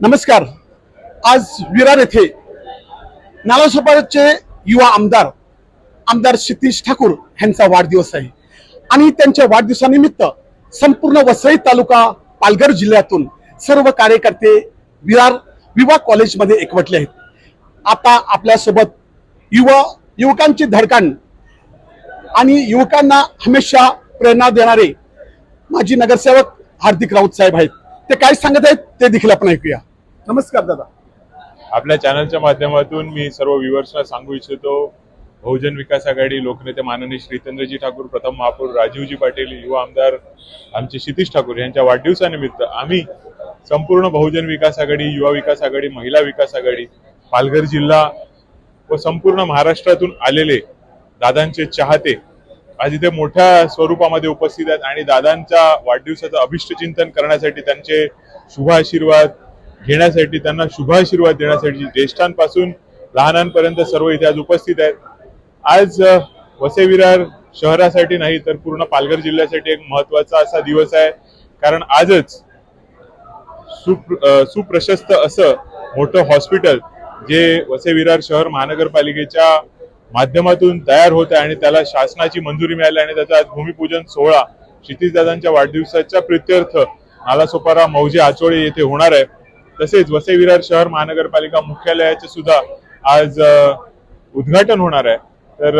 नमस्कार. आज विरार येथे नालासोपाराचे युवा आमदार आमदार क्षितिश ठाकूर यांचा वाढदिवस आहे. आणि त्यांच्या वाढदिवसानिमित्त संपूर्ण वसई तालुका पालघर जिल्ह्यातून सर्व कार्यकर्ते विरार विवा कॉलेजमध्ये एकवटले आहेत. आता आपल्यासोबत युवा युवकांची धडकण आणि युवकांना हमेशा प्रेरणा देणारे माजी नगरसेवक हार्दिक राऊत साहेब आहेत. ते काय सांगत आहेत ते देखील आपण ऐकूया. नमस्कार दादा. आपल्या चॅनलच्या माध्यमातून मी सर्व व्ह्युअर्सला सांगू इच्छितो बहुजन विकास आघाडी लोकनेते माननीय श्रीतेंद्रजी ठाकूर प्रथम महापौर राजीवजी पाटील युवा आमदार आमचे क्षितिश ठाकूर यांच्या वाढदिवसानिमित्त आम्ही संपूर्ण बहुजन विकास आघाडी युवा विकास आघाडी महिला विकास आघाडी पालघर जिल्हा व संपूर्ण महाराष्ट्रातून आलेले दादांचे चाहते आज इथे मोठ्या स्वरूपामध्ये उपस्थित आहेत आणि दादांच्या वाढदिवसाचं अभिष्ट चिंतन करण्यासाठी त्यांचे शुभ आशीर्वाद घेण्यासाठी त्यांना शुभाशीर्वाद देण्यासाठी ज्येष्ठांपासून लहानांपर्यंत सर्व इथे आज उपस्थित आहेत. आज वसे विरार शहरासाठी नाही तर पूर्ण पालघर जिल्ह्यासाठी एक महत्त्वाचा असा दिवस आहे. कारण आजच सुप्र सुप्रशस्त असं मोठं हॉस्पिटल जे वसे विरार शहर महानगरपालिकेच्या माध्यमातून तयार होत आहे आणि त्याला शासनाची मंजुरी मिळाली आणि त्याचा आज भूमिपूजन सोहळा क्षितिजदादांच्या वाढदिवसाच्या प्रित्यर्थ नालासोपारा मौजे आचोळे येथे होणार आहे. तसेच वसई विरार शहर महानगरपालिका मुख्यालयाचे सुद्धा आज उद्घाटन होणार आहे. तर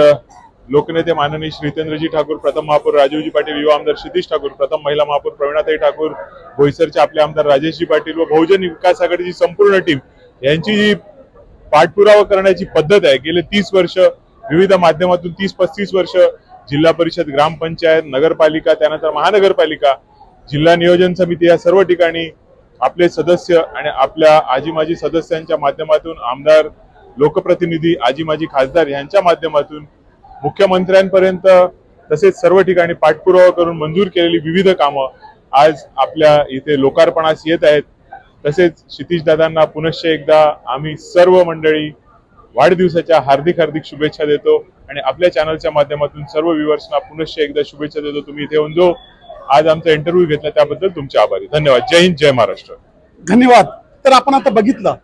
लोकनेते माननीय श्रीतेंद्रजी ठाकूर प्रथम महापौर राजीवजी पाटील युवा आमदार क्षितिश ठाकूर प्रथम महिला महापौर प्रवीणाताई ठाकूर बोईसरचे आपले आमदार राजेशजी पाटील व बहुजन विकास आघाडीची संपूर्ण टीम यांची जी पाठपुरावा करण्याची पद्धत आहे गेले तीस वर्ष विविध माध्यमातून तीस पस्तीस वर्ष जिल्हा परिषद ग्रामपंचायत नगरपालिका त्यानंतर महानगरपालिका जिल्हा नियोजन समिती या सर्व ठिकाणी आपले सदस्य आणि आपल्या आजी माजी सदस्यांच्या माध्यमातून आमदार लोकप्रतिनिधी आजी माजी खासदार यांच्या माध्यमातून मुख्यमंत्र्यांपर्यंत तसेच सर्व ठिकाणी पाठपुरावा करून मंजूर केलेली विविध कामं आज आपल्या इथे लोकार्पणास येत आहेत. तसेच क्षितिज दादांना पुनश्च एकदा आम्ही सर्व मंडळी वाढदिवसाच्या हार्दिक हार्दिक शुभेच्छा देतो आणि आपल्या चॅनलच्या माध्यमातून सर्व व्ह्युअर्सना पुनश्च एकदा शुभेच्छा देतो. तुम्ही इथे येऊन जो आज आमचा इंटरव्ह्यू घेतला त्याबद्दल तुमचे आभारी. धन्यवाद. जय हिंद जय महाराष्ट्र. धन्यवाद. तर आपण आता बघितलं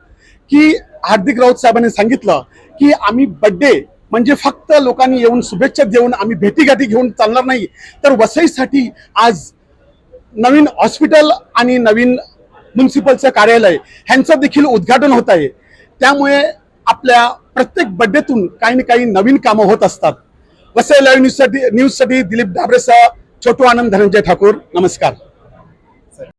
की हार्दिक राऊत साहेबांनी सांगितलं की आम्ही बड्डे म्हणजे फक्त लोकांनी येऊन शुभेच्छा देऊन आम्ही भेटीगाठी घेऊन चालणार नाही. तर वसईसाठी आज नवीन हॉस्पिटल आणि नवीन म्युन्सिपलचं कार्यालय ह्यांचं देखील उद्घाटन होत आहे. त्यामुळे आपल्या प्रत्येक बड्डेतून काही ना काही नवीन कामं होत असतात. वसई लाईव्ह न्यूजसाठी न्यूजसाठी दिलीप डाबरेसह छोटू आनंद धनंजय ठाकूर. नमस्कार.